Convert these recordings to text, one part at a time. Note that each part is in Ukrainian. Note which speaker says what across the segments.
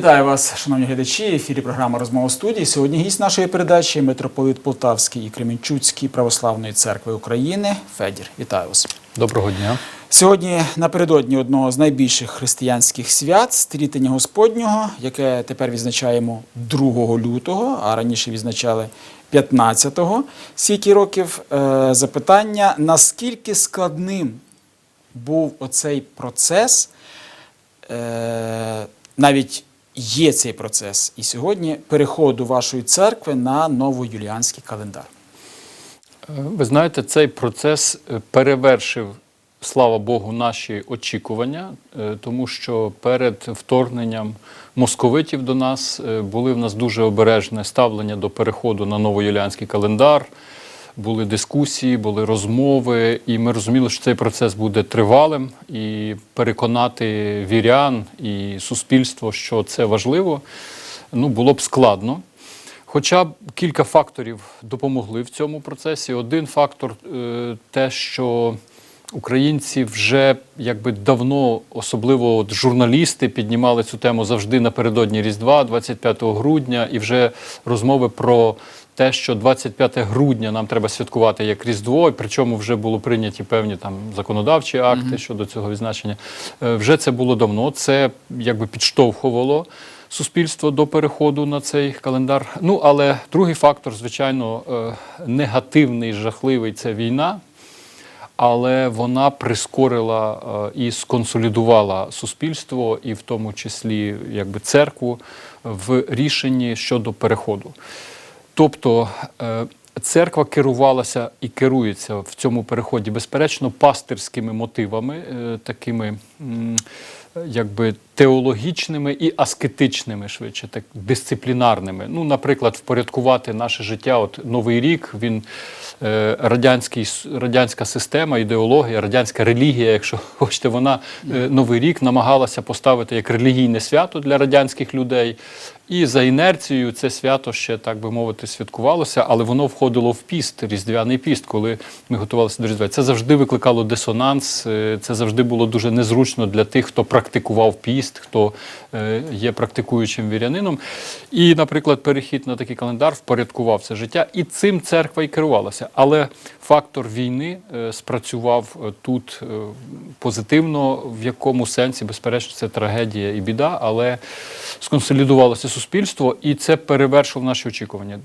Speaker 1: Вітаю вас, шановні глядачі. Ефірі програма Розмова студії. Сьогодні гість нашої передачі митрополит Полтавський і Кременчуцький православної церкви України Федір. Вітаю вас.
Speaker 2: Доброго дня.
Speaker 1: Сьогодні напередодні одного з найбільших християнських свят стрітення Господнього, яке тепер відзначаємо 2 лютого, а раніше відзначали 15-го. Скільки років е, запитання, наскільки складним був оцей процес, е, навіть є цей процес і сьогодні переходу вашої церкви на новоюліанський календар.
Speaker 2: Е, Ви знаєте, цей процес перевершив, слава Богу, наші очікування, е, тому що перед вторгненням московитів до нас е, були в нас дуже обережне ставлення до переходу на новоюліанський календар. Були дискусії, були розмови, і ми розуміли, що цей процес буде тривалим, і переконати вірян і суспільство, що це важливо, ну було б складно. Хоча б кілька факторів допомогли в цьому процесі. Один фактор е, те, що українці вже якби давно, особливо от журналісти, піднімали цю тему завжди напередодні Різдва, 25 грудня, і вже розмови про те, що 25 грудня нам треба святкувати як Різдво, і причому вже були прийняті певні там законодавчі акти щодо цього відзначення. Е, Вже це було давно. Це якби підштовхувало суспільство до переходу на цей календар. Ну але другий фактор, звичайно, е, негативний, жахливий це війна. Але вона прискорила е, і сконсолідувала суспільство, і в тому числі якби церкву в рішенні щодо переходу. Тобто е, церква керувалася і керується в цьому переході, безперечно, пастирськими мотивами, е, такими якби теологічними і аскетичними, швидше, так дисциплінарними. Ну, наприклад, впорядкувати наше життя. От Новий рік він е, радянський, радянська система, ідеологія, радянська релігія, якщо хочете, вона е, Новий рік намагалася поставити як релігійне свято для радянських людей. І за інерцією це свято ще, так би мовити, святкувалося, але воно входило в піст, різдвяний піст, коли ми готувалися до Різдва. Це завжди викликало дисонанс, е, це завжди було дуже незручно для тих, хто практикував піст, хто е, є практикуючим вірянином. І, наприклад, перехід на такий календар впорядкував це життя, і цим церква і керувалася. Але фактор війни е, спрацював е, тут позитивно, в якому сенсі, безперечно, це трагедія і біда, але сконсолідувалося суспільство, і це перевершило наші очікування.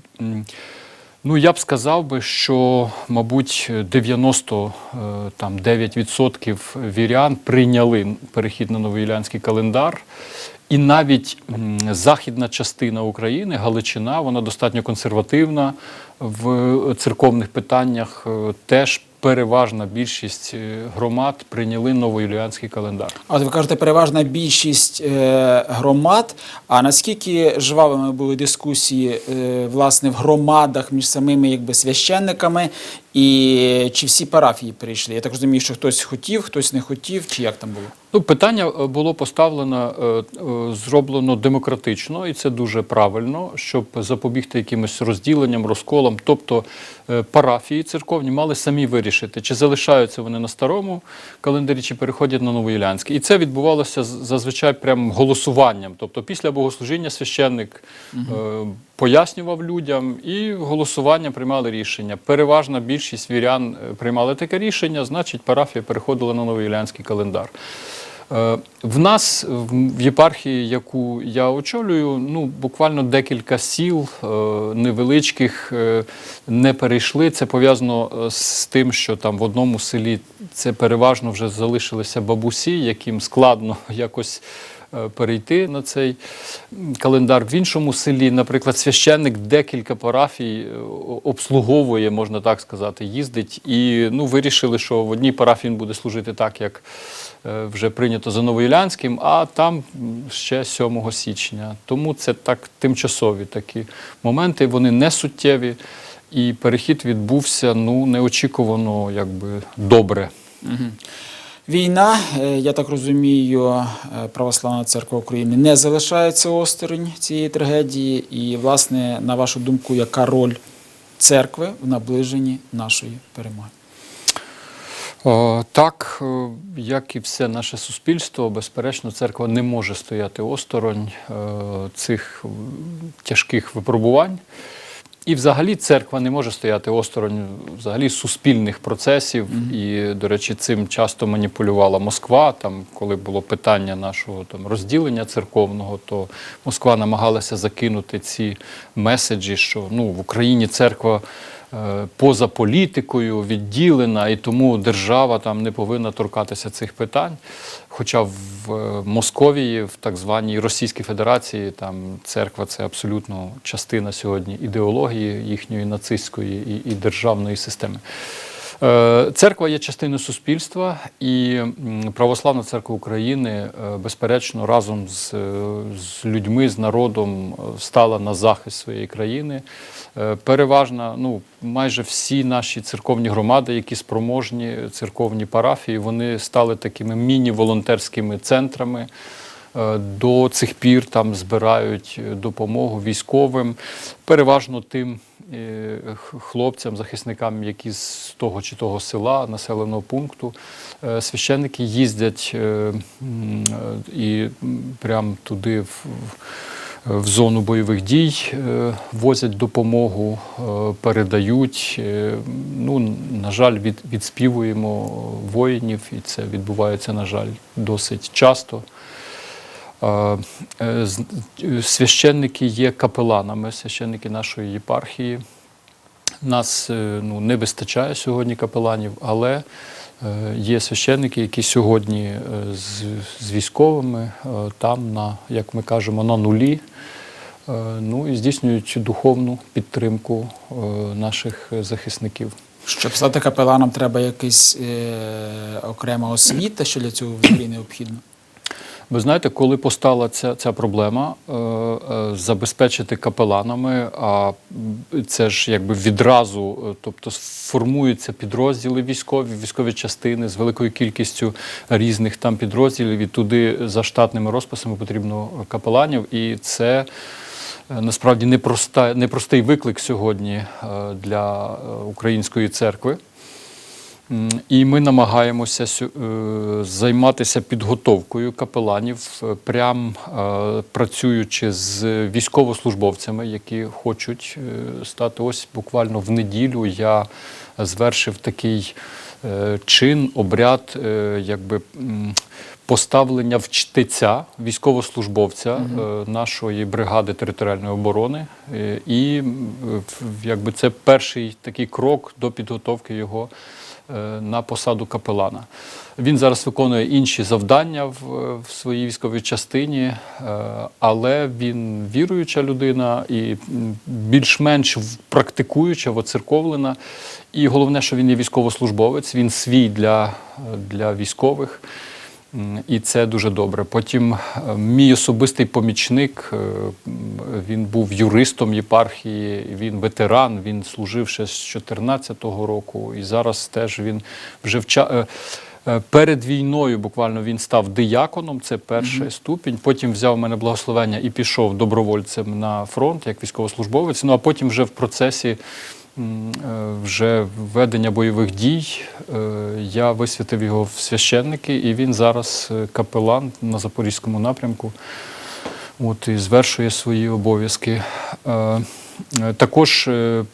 Speaker 2: Ну, я б сказав би, що, мабуть, 99% вірян прийняли перехід на новоілянський календар. І навіть західна частина України, Галичина, вона достатньо консервативна в церковних питаннях. Е, Теж переважна більшість е, громад прийняли новоюліанський календар.
Speaker 1: От ви кажете, переважна більшість е, громад. А наскільки жвавими були дискусії е, власне в громадах між самими якби священниками, і чи всі парафії прийшли? Я так розумію, що хтось хотів, хтось не хотів, чи як там було?
Speaker 2: Ну, питання е, було поставлено, е, е, зроблено демократично, і це дуже правильно, щоб запобігти якимось розділенням, розколам. Тобто парафії церковні мали самі вирішити, чи залишаються вони на старому календарі, чи переходять на новоюлянський. І це відбувалося зазвичай прям голосуванням. Тобто, після богослужіння священник е, пояснював людям, і голосуванням приймали рішення. Переважна більшість вірян е, приймали таке рішення, значить, парафія переходила на новоюлянський календар. Е, В нас в єпархії, яку я очолюю, ну буквально декілька сіл е, невеличких не перейшли. Це пов'язано з тим, що там в одному селі це переважно вже залишилися бабусі, яким складно якось. Е, Перейти на цей календар в іншому селі, наприклад, священник декілька парафій е, обслуговує, можна так сказати, їздить. І ну, вирішили, що в одній парафії він буде служити так, як е, вже прийнято за Новоілянським, а там ще 7 січня. Тому це так тимчасові такі моменти, вони не суттєві, і перехід відбувся ну, неочікувано якби добре.
Speaker 1: Війна, е, я так розумію, е, Православна церква України не залишається осторонь цієї трагедії. І, власне, на вашу думку, яка роль церкви в наближенні нашої перемоги?
Speaker 2: Так, е, як і все наше суспільство, безперечно, церква не може стояти осторонь цих тяжких випробувань. І взагалі церква не може стояти осторонь взагалі суспільних процесів. І, до речі, цим часто маніпулювала Москва. Там, коли було питання нашого там розділення церковного, то Москва намагалася закинути ці меседжі, що ну в Україні церква. Е, Поза політикою відділена, і тому держава там не повинна торкатися цих питань. Хоча в е, Московії, в так званій Російській Федерації, там церква це абсолютно частина сьогодні ідеології їхньої нацистської і, і державної системи. Е, Церква є частиною суспільства, і Православна церква України, е, безперечно, разом з, е, з людьми, з народом стала на захист своєї країни. Переважна, ну майже всі наші церковні громади, які спроможні, церковні парафії, вони стали такими міні-волонтерськими центрами. Е, До цих пір там збирають е, допомогу військовим, переважно тим е, хлопцям, захисникам, які з того чи того села, населеного пункту. Священники їздять і прямо туди в. в- зону бойових дій возять допомогу, передають. Ну, на жаль, від, відспівуємо воїнів, і це відбувається, на жаль, досить часто. Е, Священники є капеланами, священники нашої єпархії. Нас е, ну, не вистачає сьогодні капеланів, але е, є священники, які сьогодні з, з військовими там, на, як ми кажемо, на нулі. Ну і здійснюють духовну підтримку наших захисників.
Speaker 1: Щоб стати капеланом, треба якась е, окрема освіта, що для цього взагалі необхідно.
Speaker 2: Ви знаєте, коли постала ця, ця проблема е, е, забезпечити капеланами, а це ж якби відразу, е, тобто формуються підрозділи військові, військові частини з великою кількістю різних там підрозділів, і туди за штатними розписами потрібно капеланів, і це. Насправді непроста, непростий виклик сьогодні для української церкви. І ми намагаємося е, займатися підготовкою капеланів, е, прям е, працюючи з військовослужбовцями, які хочуть стати. Ось буквально в неділю я звершив такий чин, обряд, якби. Поставлення в чтеця військовослужбовця е, нашої бригади територіальної оборони, і якби це перший такий крок до підготовки його на посаду капелана. Він зараз виконує інші завдання в, в своїй військовій частині, е, але він віруюча людина і більш-менш практикуюча, воцерковлена. І головне, що він є військовослужбовець, він свій для, для військових. І це дуже добре. Потім е, мій особистий помічник, е, він був юристом єпархії, він ветеран, він служив ще з 14-го року, і зараз теж він вже вча... е, Перед війною буквально він став дияконом, це перший ступінь. Потім взяв у мене благословення і пішов добровольцем на фронт як військовослужбовець. Ну а потім вже в процесі вже ведення бойових дій. е, Я висвятив його в священники, і він зараз е, капелан на Запорізькому напрямку. От і звершує свої обов'язки. Е, Також е,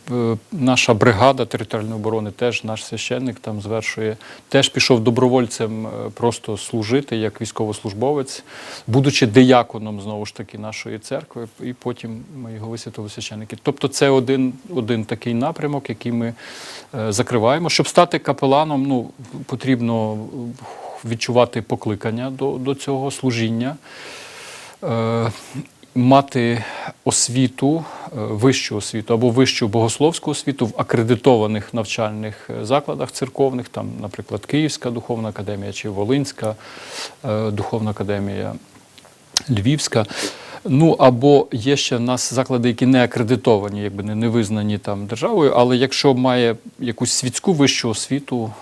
Speaker 2: наша бригада територіальної оборони, теж наш священник там звершує, теж пішов добровольцем е, просто служити як військовослужбовець, будучи дияконом знову ж таки нашої церкви, і потім ми його висвятили священники. Тобто це один, один такий напрямок, який ми закриваємо. Щоб стати капеланом, ну потрібно відчувати покликання до, до цього служіння. Мати освіту, е, вищу освіту або вищу богословську освіту в акредитованих навчальних е, закладах церковних, там, наприклад, Київська духовна академія чи Волинська е, духовна академія, Львівська. Ну або є ще в нас заклади, які не акредитовані, якби не, не визнані там державою. Але якщо має якусь світську вищу освіту,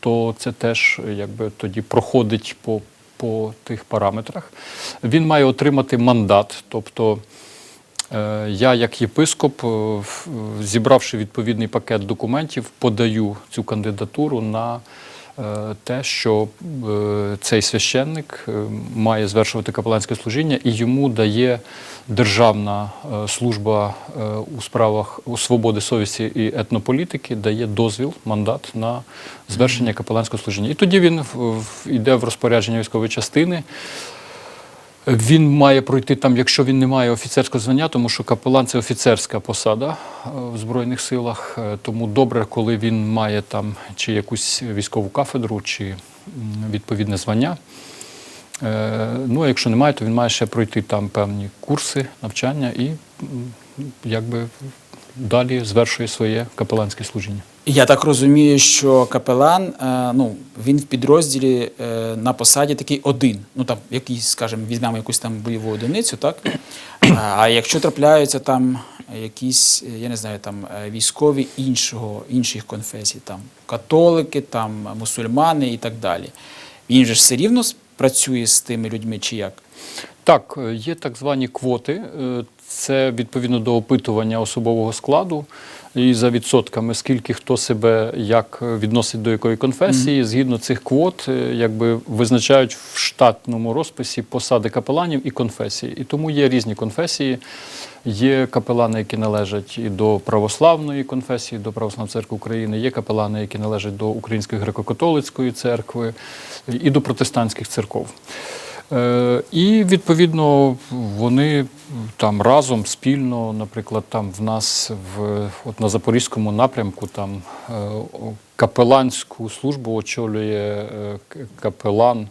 Speaker 2: то це теж якби тоді проходить по, по тих параметрах. Він має отримати мандат, тобто. Е, Я, як єпископ, е, зібравши відповідний пакет документів, подаю цю кандидатуру на е, те, що е, цей священник е, має звершувати капеланське служіння, і йому дає Державна е, служба е, у справах свободи совісті і етнополітики, дає дозвіл, мандат на звершення капеланського служіння. І тоді він йде в розпорядження військової частини. Він має пройти там, якщо він не має офіцерського звання, тому що капелан це офіцерська посада е, в Збройних силах. Е, Тому добре, коли він має там чи якусь військову кафедру, чи відповідне звання. Е, Ну, а якщо немає, то він має ще пройти там певні курси, навчання і якби далі звершує своє капеланське служіння.
Speaker 1: Я так розумію, що капелан, е, ну, він в підрозділі е, на посаді такий один. Ну там якийсь, скажімо, візьмемо якусь там бойову одиницю, так? А, А якщо трапляються там якісь, е, я не знаю, там е, військові іншого, інших конфесій, там католики, там мусульмани і так далі. Він же ж все рівно працює з тими людьми чи як?
Speaker 2: Так, е, є так звані квоти. Е, Це відповідно до опитування особового складу і за відсотками, скільки хто себе як відносить до якої конфесії. Згідно цих квот, е, якби визначають в штатному розписі посади капеланів і конфесії. І тому є різні конфесії. Є капелани, які належать і до православної конфесії, до Православної церкви України, є капелани, які належать до Української греко-католицької церкви і до протестантських церков. Е, І відповідно вони там разом спільно, наприклад, там в нас в от на запорізькому напрямку там е, капеланську службу очолює е, капелан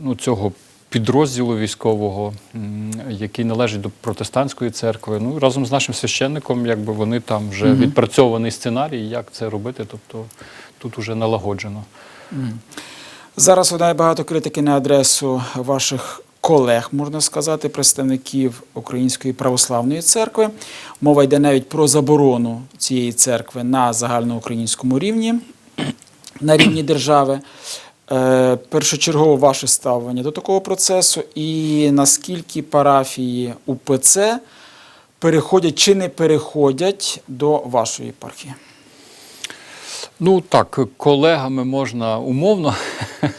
Speaker 2: ну, цього підрозділу військового, який належить до протестантської церкви. Ну разом з нашим священником, якби вони там вже відпрацьований сценарій, як це робити. Тобто тут уже налагоджено.
Speaker 1: Зараз лунає багато критики на адресу ваших колег, можна сказати, представників Української православної церкви. Мова йде навіть про заборону цієї церкви на загальноукраїнському рівні, на рівні держави. Е, Першочергово ваше ставлення до такого процесу, і наскільки парафії УПЦ переходять чи не переходять до вашої єпархії?
Speaker 2: Ну так, колегами можна умовно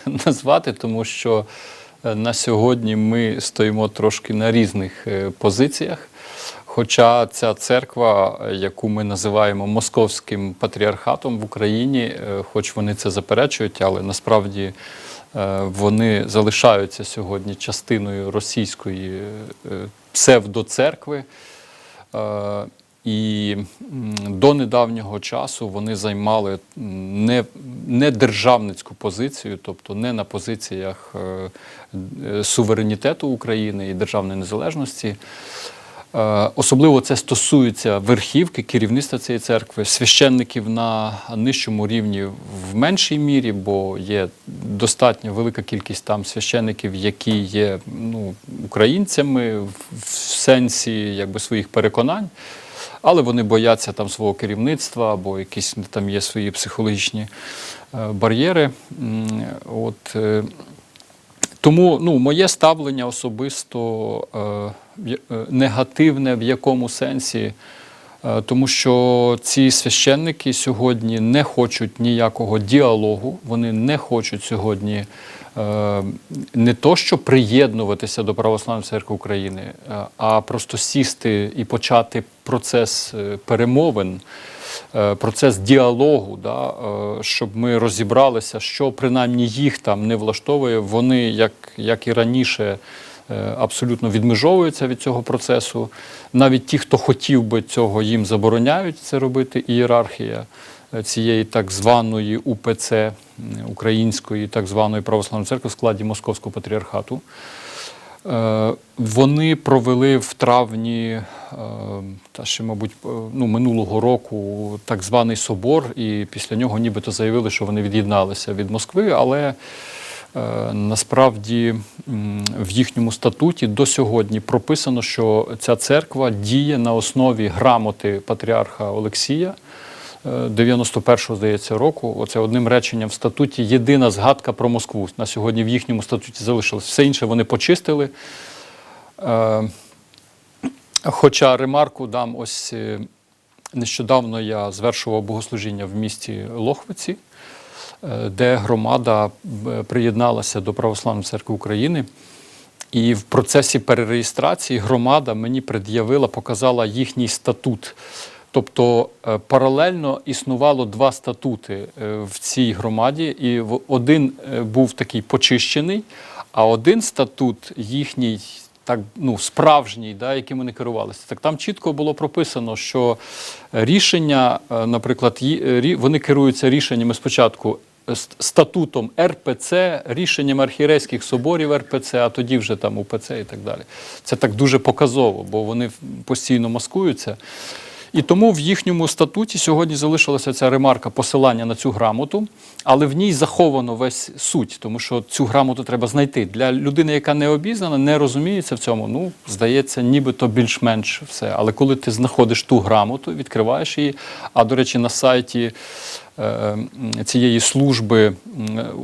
Speaker 2: назвати, тому що е, на сьогодні ми стоїмо трошки на різних е, позиціях. Хоча ця церква, е, яку ми називаємо московським патріархатом в Україні, хоч вони це заперечують, але насправді вони залишаються сьогодні частиною російської псевдоцеркви. І до недавнього часу вони займали не, не державницьку позицію, тобто не на позиціях е, е, суверенітету України і державної незалежності. Е, Особливо це стосується верхівки, керівництва цієї церкви, священників на нижчому рівні в меншій мірі, бо є достатньо велика кількість там священників, які є ну, українцями в сенсі якби, своїх переконань, але вони бояться там свого керівництва або якісь там є свої психологічні е, бар'єри. От, е, тому ну, моє ставлення особисто е, негативне в якому сенсі, тому що ці священники сьогодні не хочуть ніякого діалогу, вони не хочуть сьогодні е, не то, що приєднуватися до Православної церкви України, е, а просто сісти і почати процес е, перемовин е, процес діалогу, да, е, щоб ми розібралися, що принаймні їх там не влаштовує. Вони, як, як і раніше, е, абсолютно відмежовуються від цього процесу. Навіть ті, хто хотів би цього, їм забороняють це робити. Ієрархія е, цієї так званої УПЦ Української так званої православної церкви в складі Московського патріархату. Е, Вони провели в травні, е, та ще, мабуть, е, ну, минулого року так званий собор, і після нього нібито заявили, що вони від'єдналися від Москви, але Е, Насправді в їхньому статуті до сьогодні прописано, що ця церква діє на основі грамоти патріарха Олексія. е, 91-го, здається, року. Оце одним реченням в статуті єдина згадка про Москву. На сьогодні в їхньому статуті залишилось. Все інше вони почистили. Е, Хоча ремарку дам ось е, нещодавно я звершував богослужіння в місті Лохвиці, е, де громада е, приєдналася до Православної церкви України. І в процесі перереєстрації громада мені пред'явила, показала їхній статут. Тобто е, паралельно існувало два статути е, в цій громаді, і один був такий почищений, а один статут їхній. Так, ну, справжній, да, яким вони керувалися. Так там чітко було прописано, що рішення, е, наприклад, е, вони керуються рішеннями спочатку ст- статутом РПЦ, рішенням архірейських соборів РПЦ, а тоді вже там УПЦ і так далі. Це так дуже показово, бо вони постійно маскуються. І тому в їхньому статуті сьогодні залишилася ця ремарка посилання на цю грамоту, але в ній заховано весь суть, тому що цю грамоту треба знайти. Для людини, яка не обізнана, не розуміється в цьому, ну, здається, нібито більш-менш все. Але коли ти знаходиш ту грамоту, відкриваєш її, а до речі, на сайті цієї служби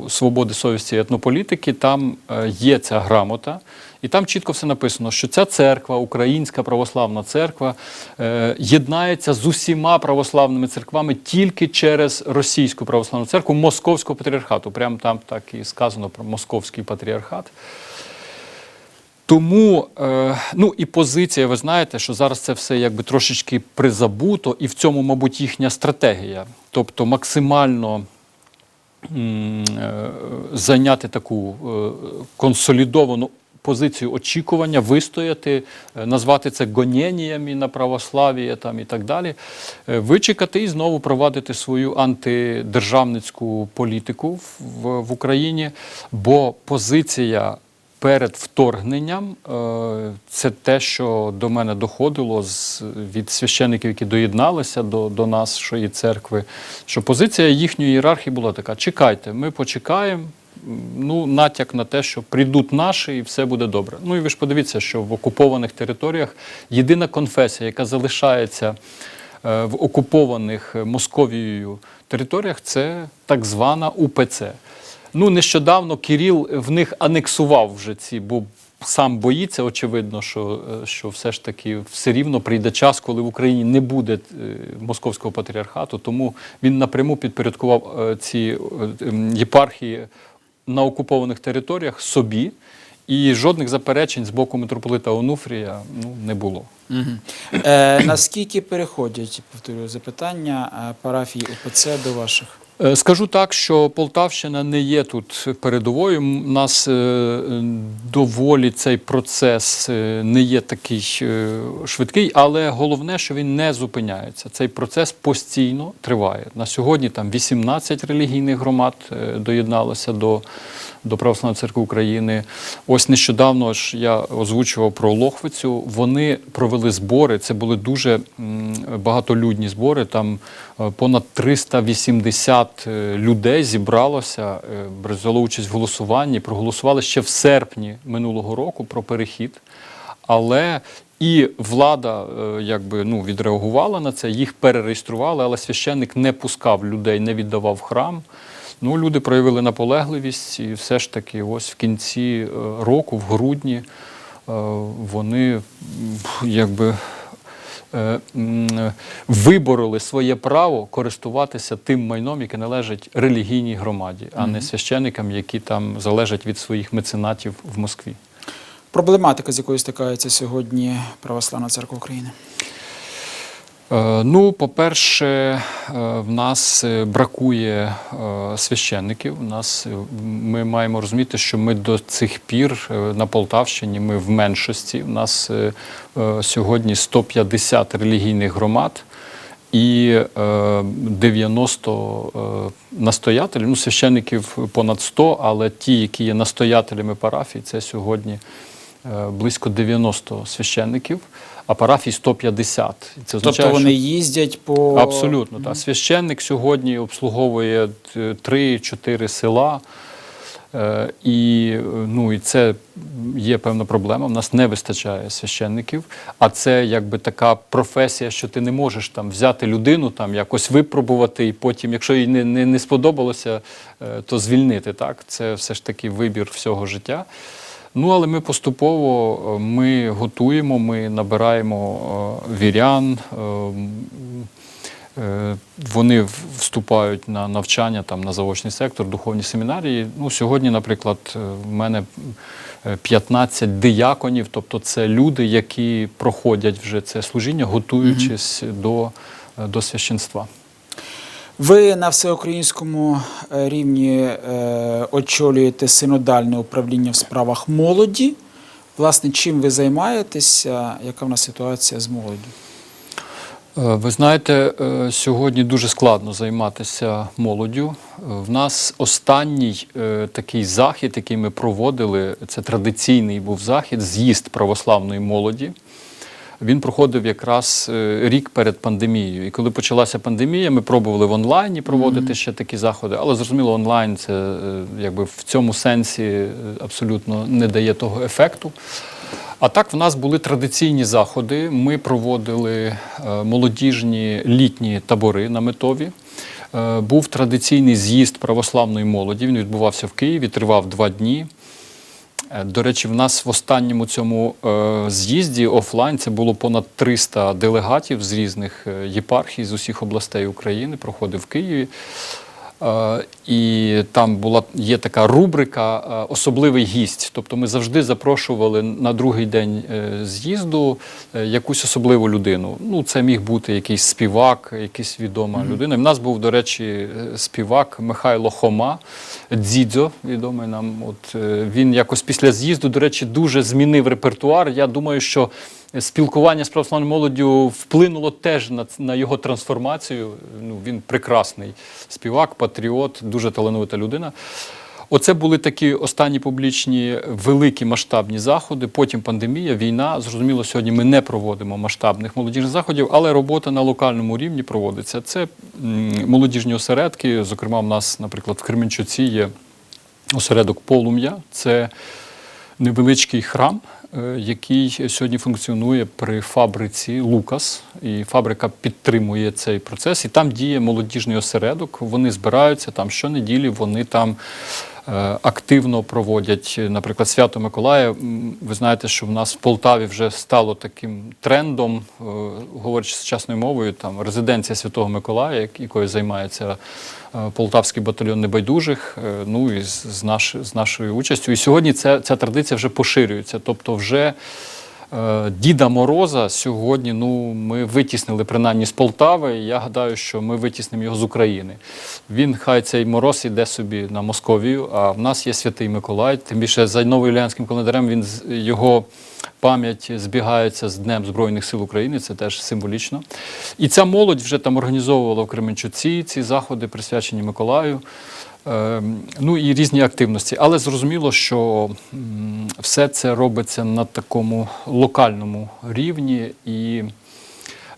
Speaker 2: свободи совісті і етнополітики, там е, є ця грамота. І там чітко все написано, що ця церква, Українська православна церква, е, єднається з усіма православними церквами тільки через російську православну церкву Московського патріархату. Прямо там так і сказано про Московський патріархат. Тому, е, ну і позиція, ви знаєте, що зараз це все якби трошечки призабуто, і в цьому, мабуть, їхня стратегія. Тобто максимально е, зайняти таку е, консолідовану позицію очікування, вистояти, назвати це гонєніями на православ'я там і так далі, вичекати і знову провадити свою антидержавницьку політику в, в Україні, бо позиція. Перед вторгненням е, це те, що до мене доходило з, від священиків, які доєдналися до, до нашої церкви, що позиція їхньої ієрархії була така: чекайте, ми почекаємо. Ну, натяк на те, що прийдуть наші і все буде добре. Ну і ви ж подивіться, що в окупованих територіях єдина конфесія, яка залишається е, в окупованих е, Московією територіях, це так звана УПЦ. Ну, нещодавно Кіріл в них анексував вже ці, бо сам боїться, очевидно, що, е, що все ж таки все рівно прийде час, коли в Україні не буде е, московського патріархату. Тому він напряму підпорядкував е, ці єпархії на окупованих територіях собі, і жодних заперечень з боку митрополита Онуфрія ну, не було.
Speaker 1: Мгм. Е, наскільки переходять, повторюю запитання, парафії УПЦ до ваших?
Speaker 2: Е, Скажу так, що Полтавщина не є тут передовою. У нас е, доволі цей процес е, не є такий швидкий, але головне, що він не зупиняється. Цей процес постійно триває. На сьогодні там 18 релігійних громад доєдналося до, до Православної церкви України. Ось нещодавно ж я озвучував про Лохвицю. Вони провели збори. Це були дуже багатолюдні збори. Там е, понад 380 е, людей зібралося, е, взяло участь в голосуванні. Проголосували ще в серпні минулого року про перехід. Але і влада е, якби ну відреагувала на це, їх перереєстрували, але священник не пускав людей, не віддавав храм. Ну, люди проявили наполегливість, і все ж таки, ось в кінці е, року, в грудні, е, вони якби. е, Вибороли своє право користуватися тим майном, яке належить релігійній громаді, а не священикам, які там залежать від своїх меценатів в Москві.
Speaker 1: Проблематика, з якою стикається сьогодні Православна церква України.
Speaker 2: Е, Ну, по-перше, е, в нас е, бракує священників. У нас ми маємо розуміти, що ми до цих пір на Полтавщині ми в меншості. У нас сьогодні 150 релігійних громад. І е, 90 е, настоятелів, ну священників понад 100, але ті, які є настоятелями парафій, це сьогодні близько 90 священників, а парафій 150. І Це означає,
Speaker 1: тобто вони
Speaker 2: що...
Speaker 1: їздять по
Speaker 2: Абсолютно, так. Священник сьогодні обслуговує е, 3-4 села. Е, І, е, ну, і це є певна проблема. У нас не вистачає священників, а це якби така професія, що ти не можеш там взяти людину, там якось випробувати, і потім, якщо їй не, не, не сподобалося, е, то звільнити. Так, це все ж таки вибір всього життя. Ну, але ми поступово е, ми готуємо, ми набираємо е, вірян. е, Вони вступають на навчання там, на заочний сектор, духовні семінарії. Ну, сьогодні, наприклад, в мене е, 15 дияконів, тобто це люди, які проходять вже це служіння, готуючись до, е, до священства.
Speaker 1: Ви на всеукраїнському е, рівні е, очолюєте синодальне управління в справах молоді. Власне, чим ви займаєтеся? Яка в нас ситуація з молоддю?
Speaker 2: Е, Ви знаєте, сьогодні дуже складно займатися молоддю. В нас останній такий захід, який ми проводили, це традиційний був захід, з'їзд православної молоді. Він проходив якраз е, рік перед пандемією. І коли почалася пандемія, ми пробували в онлайні проводити ще такі заходи, але зрозуміло, онлайн це е, якби в цьому сенсі е, абсолютно не дає того ефекту. А так в нас були традиційні заходи. Ми проводили молодіжні літні табори на метові. Був традиційний з'їзд православної молоді. Він відбувався в Києві, тривав два дні. Е, До речі, в нас в останньому цьому е, з'їзді офлайн це було понад 300 делегатів з різних е, єпархій, з усіх областей України, проходив в Києві. Е, і там була є така рубрика е, Особливий гість. Тобто ми завжди запрошували на другий день е, з'їзду якусь особливу людину. Ну, це міг бути якийсь співак, якась відома людина. І в нас був, до речі, співак Михайло Хома, Дзідзо, відомий нам. От він якось після з'їзду, до речі, дуже змінив репертуар. Я думаю, що спілкування з православною молоддю вплинуло теж на, на його трансформацію. Ну, він прекрасний співак, патріот, дуже талановита людина. Оце були такі останні публічні великі масштабні заходи. Потім пандемія, війна. Зрозуміло, сьогодні ми не проводимо масштабних молодіжних заходів, але робота на локальному рівні проводиться. Це молодіжні осередки. Зокрема, в нас, наприклад, в Кременчуці є осередок Полум'я. Це невеличкий храм, який сьогодні функціонує при фабриці Лукас. І фабрика підтримує цей процес. І там діє молодіжний осередок. Вони збираються там щонеділі, вони там. Е, Активно проводять, е, наприклад, свято Миколая. Ви знаєте, що в нас в Полтаві вже стало таким трендом, е, говорячи сучасною мовою, там резиденція Святого Миколая, якою займається Полтавський батальйон небайдужих. Ну і з, наш, з нашою участю. І сьогодні ця, ця традиція вже поширюється. Тобто, вже Діда Мороза сьогодні ну, ми витіснили принаймні з Полтави. Я гадаю, що ми витіснимо його з України. Він хай цей мороз іде собі на Московію, а в нас є святий Миколай. Тим більше за новоюліанським календарем він його пам'ять збігається з Днем Збройних сил України. Це теж символічно. І ця молодь вже там організовувала в Кременчуці ці заходи, присвячені Миколаю. Ем, Ну і різні активності. Але зрозуміло, що все це робиться на такому локальному рівні. І,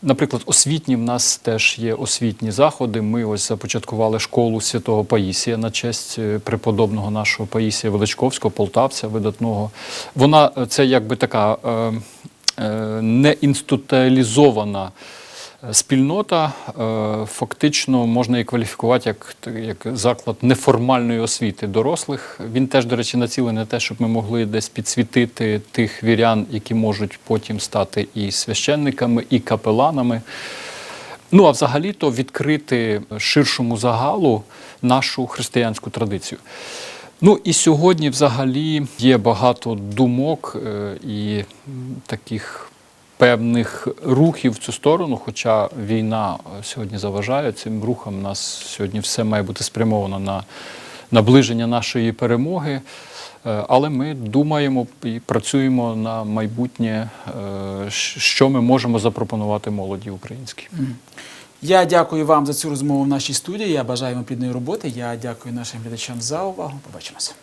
Speaker 2: наприклад, освітні в нас теж є освітні заходи. Ми ось започаткували школу святого Паїсія на честь е, преподобного нашого Паїсія Величковського, полтавця видатного. Вона е, це якби така е, е, неінституалізована Е, Спільнота е, фактично можна її кваліфікувати як, як заклад неформальної освіти дорослих. Він теж, до речі, націлений на те, щоб ми могли десь підсвітити тих вірян, які можуть потім стати і священниками, і капеланами. Ну а взагалі-то відкрити ширшому загалу нашу християнську традицію. Ну і сьогодні, взагалі, є багато думок е, і таких певних рухів в цю сторону, хоча війна е, сьогодні заважає цим рухам. У нас сьогодні все має бути спрямовано на наближення нашої перемоги. Е, Але ми думаємо і працюємо на майбутнє, е, що ми можемо запропонувати молоді українській.
Speaker 1: Я дякую вам за цю розмову в нашій студії. Я бажаю вам плідної роботи. Я дякую нашим глядачам за увагу. Побачимося.